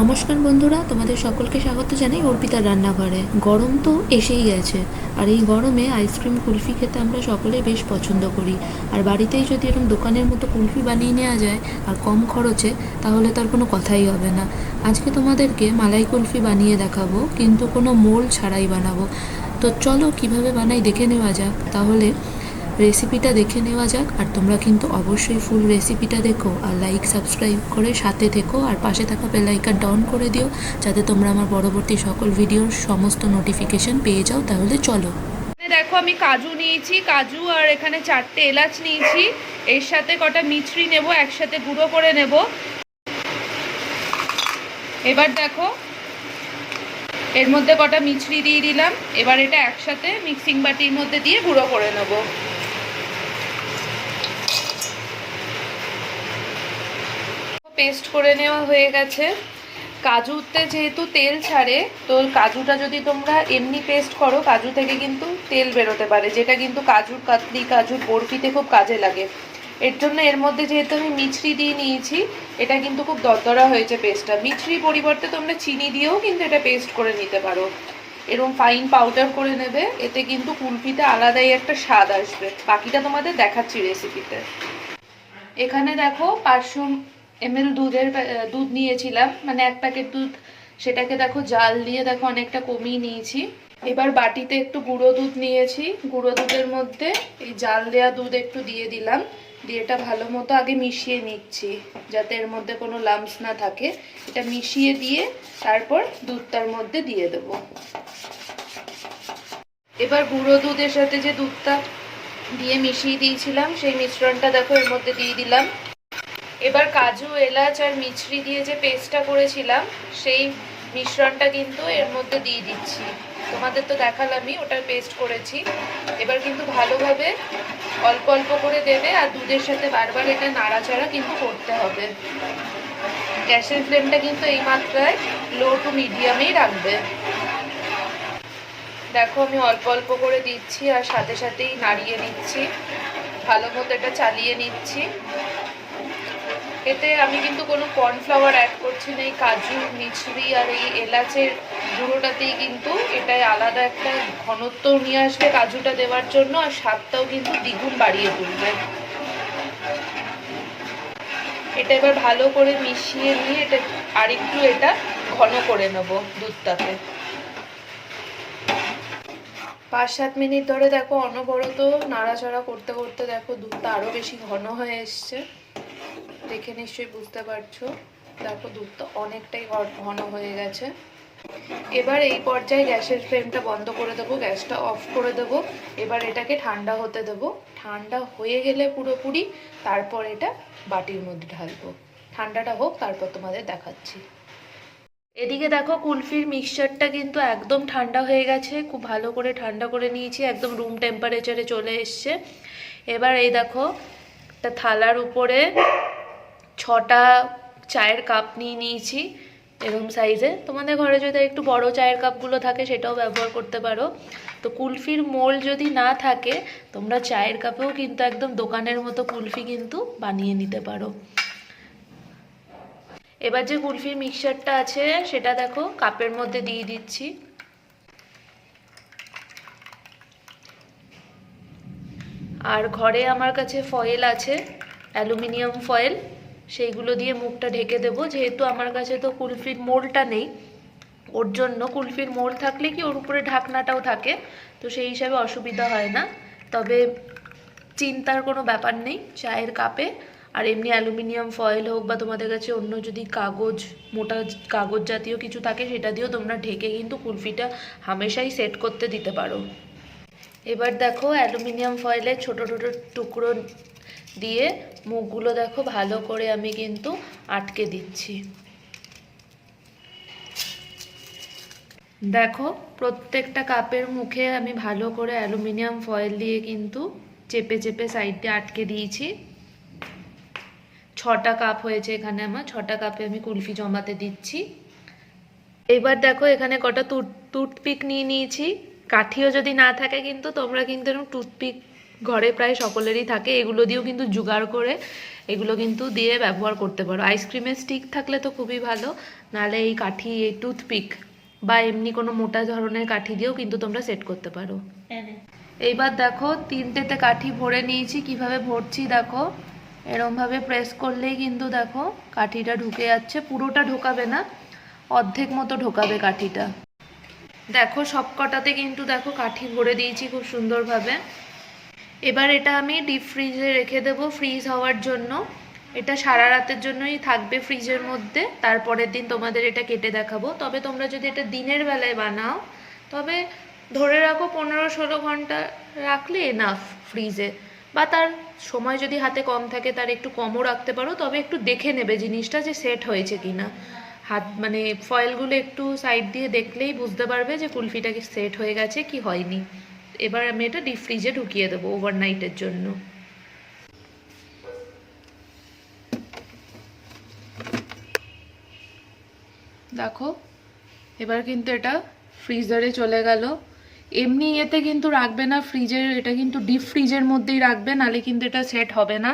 নমস্কার বন্ধুরা, তোমাদের সকলকে স্বাগত জানাই অর্পিতার রান্নাঘরে। গরম তো এসেই গেছে, আর এই গরমে আইসক্রিম, কুলফি খেতে আমরা সকলেই বেশ পছন্দ করি। আর বাড়িতেই যদি এরকম দোকানের মতো কুলফি বানিয়ে নেওয়া যায় আর কম খরচে, তাহলে তার কোনো কথাই হবে না। আজকে তোমাদেরকে মালাই কুলফি বানিয়ে দেখাবো, কিন্তু কোনো মোল ছাড়াই বানাবো। তো চলো কীভাবে বানাই দেখে নেওয়া যাক। তাহলে রেসিপিটা দেখে নেওয়া যাক, আর তোমরা কিন্তু অবশ্যই ফুল রেসিপিটা দেখো, আর লাইক সাবস্ক্রাইব করে সাথে থেকো, আর পাশে থাকা বেল আইকনটা অন করে দিও, যাতে তোমরা আমার পরবর্তী সকল ভিডিওর সমস্ত নোটিফিকেশন পেয়ে যাও, তাহলে চলো। দেখো আমি কাজু নিয়েছি, কাজু আর এখানে চারটে এলাচ নিয়েছি, এর সাথে কটা মিছরি নেব, একসাথে গুঁড়ো করে নেব। এবার দেখো, এর মধ্যে কটা মিছরি দিয়ে দিলাম, এবার এটা একসাথে মিক্সিং বাটির মধ্যে দিয়ে গুঁড়ো করে নেব। পেস্ট করে নেওয়া হয়ে গেছে। কাজুতে যেহেতু তেল ছাড়ে, তো কাজুটা যদি তোমরা এমনি পেস্ট করো, কাজু থেকে কিন্তু তেল বেরোতে পারে, যেটা কিন্তু কাজুর কাতলি, কাজুর বরফিতে খুব কাজে লাগে। এর জন্য এর মধ্যে যেহেতু আমি মিছরি দিয়ে নিয়েছি, এটা কিন্তু খুব দরদরা হয়েছে পেস্টটা মিছরি পরিবর্তে তোমরা চিনি দিয়েও কিন্তু এটা পেস্ট করে নিতে পারো। এরকম ফাইন পাউডার করে নেবে, এতে কিন্তু কুলফিতে আলাদাই একটা স্বাদ আসবে। বাকিটা তোমাদের দেখাচ্ছি রেসিপিতে এখানে দেখো পাঁচশো এমএল দুধের দুধ নিয়েছিলাম। মানে এক প্যাকেট দুধ, সেটাকে দেখো জাল দিয়ে দেখো অনেকটা কমিয়ে নিয়েছি। এবার বাটিতে একটু গুঁড়ো দুধ নিয়েছি। গুঁড়ো দুধের মধ্যে এই জাল দেওয়া দুধ একটু দিয়ে দিলাম। দিয়ে এটা ভালো মতো আগে মিশিয়ে নিচ্ছি, যাতে এর মধ্যে কোনো লাম্পস না থাকে। এটা মিশিয়ে দিয়ে তারপর দুধটার মধ্যে দিয়ে দেবো। এবার গুঁড়ো দুধের সাথে যে দুধটা দিয়ে মিশিয়ে দিয়েছিলাম, সেই মিশ্রণটা দেখো এর মধ্যে দিয়ে দিলাম। এবার কাজু, এলাচ আর মিছরি দিয়ে যে পেস্টটা করেছিলাম, সেই মিশ্রণটা কিন্তু এর মধ্যে দিয়ে দিচ্ছি। তোমাদের তো দেখালামই, ওটার পেস্ট করেছি। এবার কিন্তু ভালোভাবে অল্প অল্প করে দেবে আর দুধের সাথে বারবার এটা নাড়াচাড়া কিন্তু করতে হবে। গ্যাসের ফ্লেমটা কিন্তু এই মাত্রায় লো টু মিডিয়ামেই রাখবে। দেখো, আমি অল্প অল্প করে দিচ্ছি আর সাথে সাথেই নাড়িয়ে নিচ্ছি। ভালো মতো এটা চালিয়ে নিচ্ছি। এতে আমি কিন্তু কোনো কর্নফ্লাওয়ার অ্যাড করছি না, এই কাজু মিছরি আর এই এলাচের গুঁড়োটাতেই কিন্তু এটাই আলাদা একটা ঘনত্ব নিয়ে আসবে কাজুটা দেওয়ার জন্য আর স্বাদটাও কিন্তু দ্বিগুণ বাড়িয়ে তুলবে। এটা এবার ভালো করে মিশিয়ে নিয়ে এটা আরেকটু এটা ঘন করে নেব দুধটাকে। পাঁচ সাত মিনিট ধরে দেখো অনবরত নাড়াচাড়া করতে করতে দেখো দুধটা আরও বেশি ঘন হয়ে এসছে। দেখে নিশ্চয়ই বুঝতে পারছ। দেখো দুধটা অনেকটাই ঘন হয়ে গেছে। এবার এই পর্যায়ে গ্যাসের ফ্লেমটা বন্ধ করে দেবো, গ্যাসটা অফ করে দেবো। এবার এটাকে ঠান্ডা হতে দেবো। ঠান্ডা হয়ে গেলে পুরোপুরি তারপর এটা বাটির মধ্যে ঢালবো। ঠান্ডাটা হোক, তারপর তোমাদের দেখাচ্ছি। এদিকে দেখো, কুলফির মিক্সচারটা কিন্তু একদম ঠান্ডা হয়ে গেছে। খুব ভালো করে ঠান্ডা করে নিয়েছি। একদম রুম টেম্পারেচারে চলে এসছে। এবার এই দেখো একটা থালার উপরে ছটা চায়ের কাপ নিয়ে নিয়েছি এরকম সাইজে তোমাদের ঘরে যদি একটু বড় চায়ের কাপগুলো থাকে, সেটাও ব্যবহার করতে পারো। তো কুলফির মোল যদি না থাকে, তোমরা চায়ের কাপেও কিন্তু একদম দোকানের মতো কুলফি কিন্তু বানিয়ে নিতে পারো। এবার যে কুলফির মিক্সারটা আছে, সেটা দেখো, কাপের মধ্যে দিয়ে দিচ্ছি। আর ঘরে আমার কাছে ফয়েল আছে অ্যালুমিনিয়াম ফয়েল সেইগুলো দিয়ে মুখটা ঢেকে দেবো। যেহেতু আমার কাছে তো কুলফির মোলটা নেই, ওর জন্য কুলফির মোল থাকলে কি ওর উপরে ঢাকনাটাও থাকে, তো সেই হিসাবে অসুবিধা হয় না। তবে চিন্তার কোনো ব্যাপার নেই চায়ের কাপে। আর এমনি অ্যালুমিনিয়াম ফয়েল হোক বা তোমাদের কাছে অন্য যদি কাগজ, মোটা কাগজ জাতীয় কিছু থাকে, সেটা দিয়েও তোমরা ঢেকে কিন্তু কুলফিটা হামেশাই সেট করতে দিতে পারো। এবার দেখো অ্যালুমিনিয়াম ফয়েলের ছোট ছোট টুকরো দিয়ে মুখগুলো দেখো ভালো করে আমি কিন্তু আটকে দিচ্ছি। দেখো প্রত্যেকটা কাপের মুখে আমি ভালো করে অ্যালুমিনিয়াম ফয়েল দিয়ে কিন্তু চেপে চেপে সাইড আটকে দিয়েছি। ছটা কাপ হয়েছে এখানে আমার, ছটা কাপে আমি কুলফি জমাতে দিচ্ছি। এবার দেখো এখানে কটা টুথ টুথপিক নিয়ে নিয়েছি। কাঠিও যদি না থাকে কিন্তু তোমরা কিন্তু এরকম টুথপিক ঘরে প্রায় সকলেরই থাকে। এগুলো দিয়েও কিন্তু জোগাড় করে এগুলো কিন্তু দিয়ে ব্যবহার করতে পারো। আইসক্রিমের স্টিক থাকলে তো খুবই ভালো নাহলে এই কাঠি এই টুথপিক বা এমনি কোনো মোটা ধরনের কাঠি দিয়েও কিন্তু তোমরা সেট করতে পারো। এইবার দেখো তিনটেতে কাঠি ভরে নিয়েছি কীভাবে ভরছি দেখো। এরমভাবে প্রেস করলেই কিন্তু দেখো কাঠিটা ঢুকে যাচ্ছে। পুরোটা ঢোকাবে না অর্ধেক মতো ঢোকাবে কাঠিটা। দেখো সব কটাতে কিন্তু দেখো কাঠি ভরে দিয়েছি খুব সুন্দরভাবে। এবার এটা আমি ডিপ ফ্রিজে রেখে দেবো ফ্রিজ হওয়ার জন্য। এটা সারা রাতের জন্যই থাকবে ফ্রিজের মধ্যে। তারপরের দিন তোমাদের এটা কেটে দেখাবো। তবে তোমরা যদি এটা দিনের বেলায় বানাও, তবে ধরে রাখো পনেরো ষোলো ঘণ্টা রাখলে এনাফ ফ্রিজে বা তার সময় যদি হাতে কম থাকে, তার একটু কমও রাখতে পারো। তবে একটু দেখে নেবে জিনিসটা যে সেট হয়েছে কিনা। হাত মানে ফয়েলগুলো একটু সাইড দিয়ে দেখলেই বুঝতে পারবে যে কুলফিটা কি সেট হয়ে গেছে, কি হয়নি। এবার আমি এটা ডিপ ফ্রিজে ঢুকিয়ে দেবো ওভারনাইটের জন্য। দেখো, এবার কিন্তু এটা ফ্রিজারে চলে গেল। এমনি ইয়েতে কিন্তু রাখবে না ফ্রিজের এটা কিন্তু ডিপ ফ্রিজের মধ্যেই রাখবে, নালে কিন্তু এটা সেট হবে না।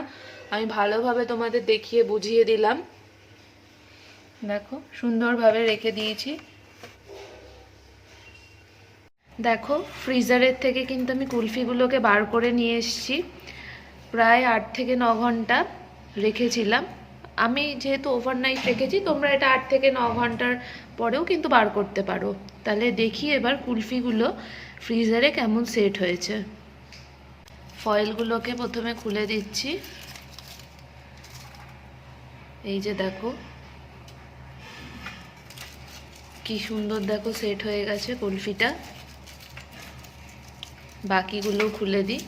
আমি ভালোভাবে তোমাদের দেখিয়ে বুঝিয়ে দিলাম। দেখো, সুন্দরভাবে রেখে দিয়েছি। দেখো, ফ্রিজারের থেকে কিন্তু আমি কুলফিগুলোকে বার করে নিয়ে এসেছি। প্রায় আট থেকে ন ঘণ্টা রেখেছিলাম। আমি যেহেতু ওভারনাইট রেখেছি, তোমরা এটা আট থেকে ন ঘণ্টার পরেও কিন্তু বার করতে পারো। তাহলে দেখি এবার কুলফিগুলো ফ্রিজারে কেমন সেট হয়েছে। ফয়েলগুলোকে প্রথমে খুলে দিচ্ছি। এই যে দেখো কি সুন্দর দেখো সেট হয়ে গেছে কুলফিটা। বাকিগুলো খুলে দিই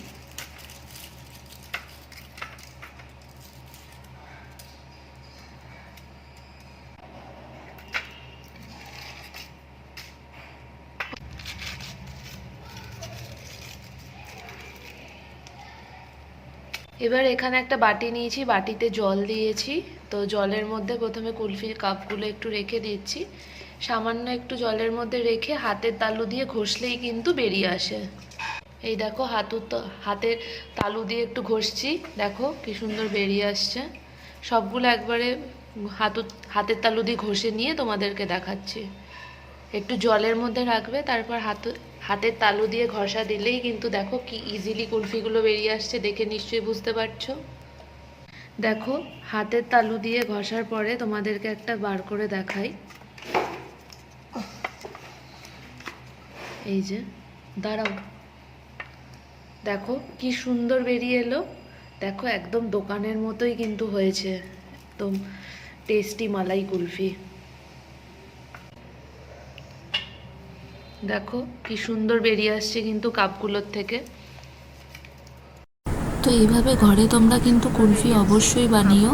এবার এখানে একটা বাটি নিয়েছি, বাটিতে জল দিয়েছি। তো জলের মধ্যে প্রথমে কুলফির কাপগুলো একটু রেখে দিচ্ছি। সামান্য একটু জলের মধ্যে রেখে হাতের তালু দিয়ে ঘষলেই কিন্তু বেরিয়ে আসে। এই দেখো হাতু হাতের তালু দিয়ে একটু ঘষছি। দেখো কি সুন্দর বেরিয়ে আসছে। সবগুলো একবারে হাতু, হাতের তালু দিয়ে ঘষে নিয়ে তোমাদেরকে দেখাচ্ছি। একটু জলের মধ্যে রাখবে, তারপর হাত, হাতের তালু দিয়ে ঘষা দিলেই কিন্তু দেখো কি ইজিলি কুলফিগুলো বেরিয়ে আসছে দেখে নিশ্চয়ই বুঝতে পারছ। দেখো, হাতের তালু দিয়ে ঘষার পরে তোমাদেরকে একটা বার করে দেখাই। এই যে, দাঁড়াও। দেখো কি সুন্দর বেরিয়ে এলো। দেখো একদম দোকানের মতোই কিন্তু হয়েছে। একদম টেস্টি মালাই কুলফি। দেখো কি সুন্দর বেরিয়ে আসছে কিন্তু কাপগুলোর থেকে। তো এইভাবে ঘরে তোমরা কিন্তু কুলফি অবশ্যই বানিও।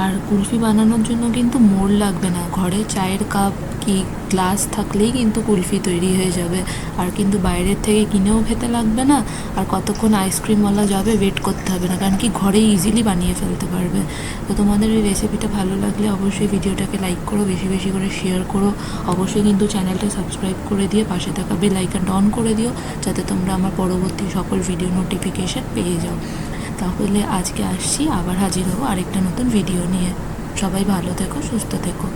আর কুলফি বানানোর জন্য কিন্তু মোড় লাগবে না। ঘরে চায়ের কাপ কি গ্লাস থাকলেই কিন্তু কুলফি তৈরি হয়ে যাবে। আর কিন্তু বাইরের থেকে কিনেও খেতে লাগবে না। আর কতক্ষণ আইসক্রিমওয়ালা যাবে ওয়েট করতে হবে না, কারণ কি ঘরে ইজিলি বানিয়ে ফেলতে পারবে। তো তোমাদের এই রেসিপিটা ভালো লাগলে অবশ্যই ভিডিওটাকে লাইক করো, বেশি বেশি করে শেয়ার করো। অবশ্যই কিন্তু চ্যানেলটা সাবস্ক্রাইব করে দিয়ে পাশে থাকা বেল আইকনটা অন করে দিও, যাতে তোমরা আমার পরবর্তী সকল ভিডিও নোটিফিকেশান পেয়ে যাও। তাহলে আজকে আসছি, আবার হাজির হব আরেকটা নতুন ভিডিও নিয়ে। সবাই ভালো থেকো, সুস্থ থেকো।